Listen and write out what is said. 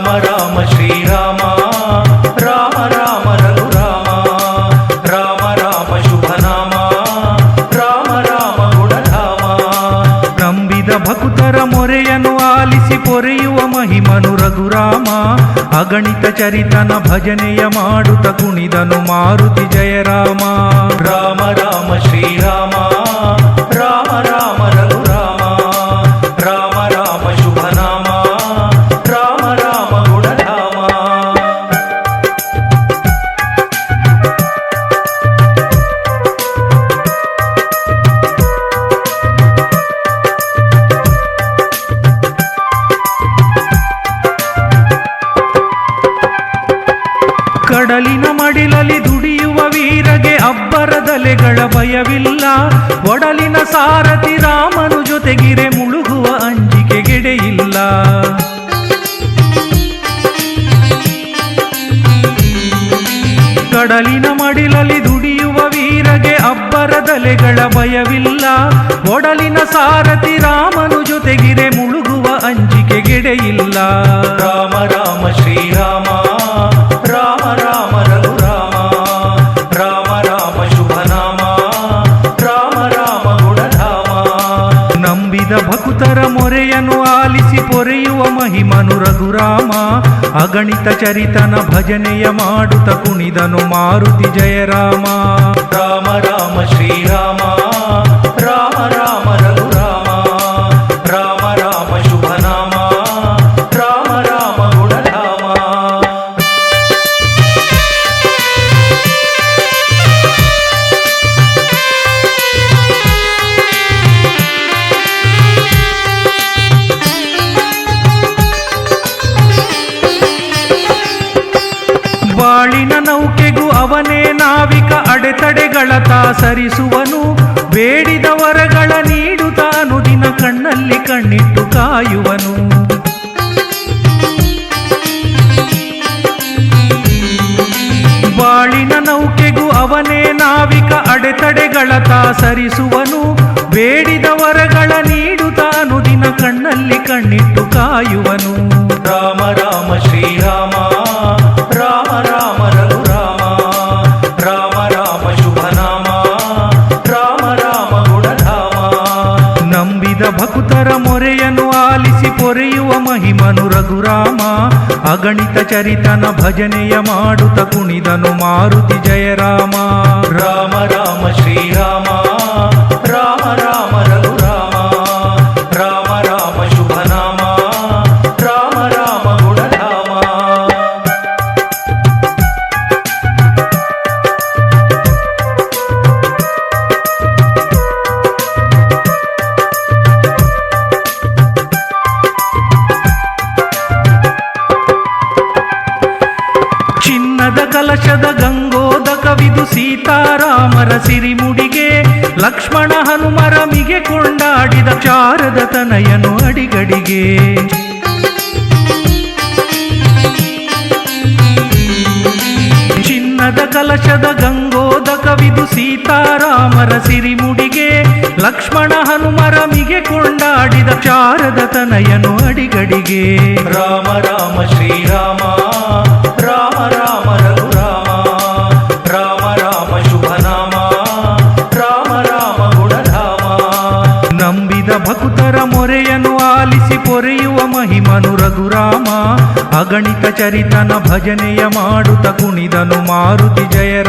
ರಾಮ ರಾಮ ಶ್ರೀರಾಮ ರಾಮ ರಾಮ ರಘುರಾಮ ರಾಮ ರಾಮ ಶುಭ ನಾಮ ರಾಮ ರಾಮ ಗುಣಧಾಮ ನಂಬಿದ ಭಕ್ತರ ಮೊರೆಯನ್ನು ಆಲಿಸಿ ಪೊರೆಯುವ ಮಹಿಮನು ರಘುರಾಮ ಅಗಣಿತ ಚರಿತನ ಭಜನೆಯ ಮಾಡುತ್ತ ಕುಣಿದನು ಮಾರುತಿ ಜಯ ರಾಮ ರಾಮ ರಾಮ ಶ್ರೀರಾಮ ಅಬ್ಬರದಲೆಗಳ ಭಯವಿಲ್ಲ. ಒಡಲಿನ ಸಾರಥಿ ರಾಮನು ಜೊತೆಗಿರೆ ಮುಳುಗುವ ಅಂಜಿಕೆ ಗೆಡೆಯಿಲ್ಲ. ಕಡಲಿನ ಮಡಿಲಲ್ಲಿ ದುಡಿಯುವ ವೀರಗೆ ಅಬ್ಬರದಲೆಗಳ ಭಯವಿಲ್ಲ. ಒಡಲಿನ ಸಾರಥಿ ರಾಮನು ಜೊತೆಗಿರೆ ಮುಳುಗುವ ಅಂಜಿಕೆ ಗೆಡೆಯಿಲ್ಲ. ರಾಮ ರಾಮ, ಶ್ರೀರಾಮ. ಪೊರೆಯುವ ಮಹಿಮನು ರಘುರಾಮ. ಅಗಣಿತ ಚರಿತನ ಭಜನೆಯ ಮಾಡುತ್ತ ಕುಣಿದನು ಮಾರುತಿ ಜಯರಾಮ. ರಾಮ ರಾಮ ಶ್ರೀರಾಮ. ಬಾಳಿನ ನೌಕೆಗೂ ಅವನೇ ನಾವಿಕ ಅಡೆತಡೆಗಳ ಸರಿಸುವನು ಬೇಡಿದ ವರಗಳ ನೀಡುತ್ತಾನು ದಿನ ಕಣ್ಣಲ್ಲಿ ಕಣ್ಣಿಟ್ಟು ಕಾಯುವನು. ಬಾಳಿನ ನೌಕೆಗೂ ಅವನೇ ನಾವಿಕ ಅಡೆತಡೆಗಳ ಸರಿಸುವನು ಬೇಡಿದ ವರಗಳ ನೀಡುತ್ತಾನು ದಿನ ಕಣ್ಣಲ್ಲಿ ಕಣ್ಣಿಟ್ಟು ಕಾಯುವನು. ರಾಮ ರಾಮ ಶ್ರೀರಾಮ ಮಹಿಮನು ರಘುರಾಮ ಅಗಣಿತ ಚರಿತನ ಭಜನೆಯ ಮಾಡುತ್ತ ಕುಣಿದನು ಮಾರುತಿ ಜಯರಾಮ. ರಾಮ ರಾಮ ಶ್ರೀರಾಮ. ಕಲಶದ ಗಂಗೋದಕವಿದು ಸೀತಾರಾಮರ ಸಿರಿಮುಡಿಗೆ, ಲಕ್ಷ್ಮಣ ಹನುಮರ ಮಿಗೆ ಕೊಂಡಾಡಿದ ಚಾರದ ತನಯನು ಅಡಿಗಡಿಗೆ. ಚಿನ್ನದ ಕಲಶದ ಗಂಗೋದಕವಿದು ಸೀತಾರಾಮರ ಸಿರಿಮುಡಿಗೆ, ಲಕ್ಷ್ಮಣ ಹನುಮರ ಮಿಗೆ ಕೊಂಡಾಡಿದ ಚಾರದ ತನಯನು ಅಡಿಗಡಿಗೆ. ರಾಮ ರಾಮ ಶ್ರೀರಾಮ ನಂಬಿದ ಭಕ್ತರ ಮೊರೆಯನ್ನು ಆಲಿಸಿ ಪೊರೆಯುವ ಮಹಿಮನು ರಘುರಾಮ. ಅಗಣಿತ ಚರಿತನ ಭಜನೆಯ ಮಾಡುತ್ತ ಕುಣಿದನು ಮಾರುತಿ ಜಯ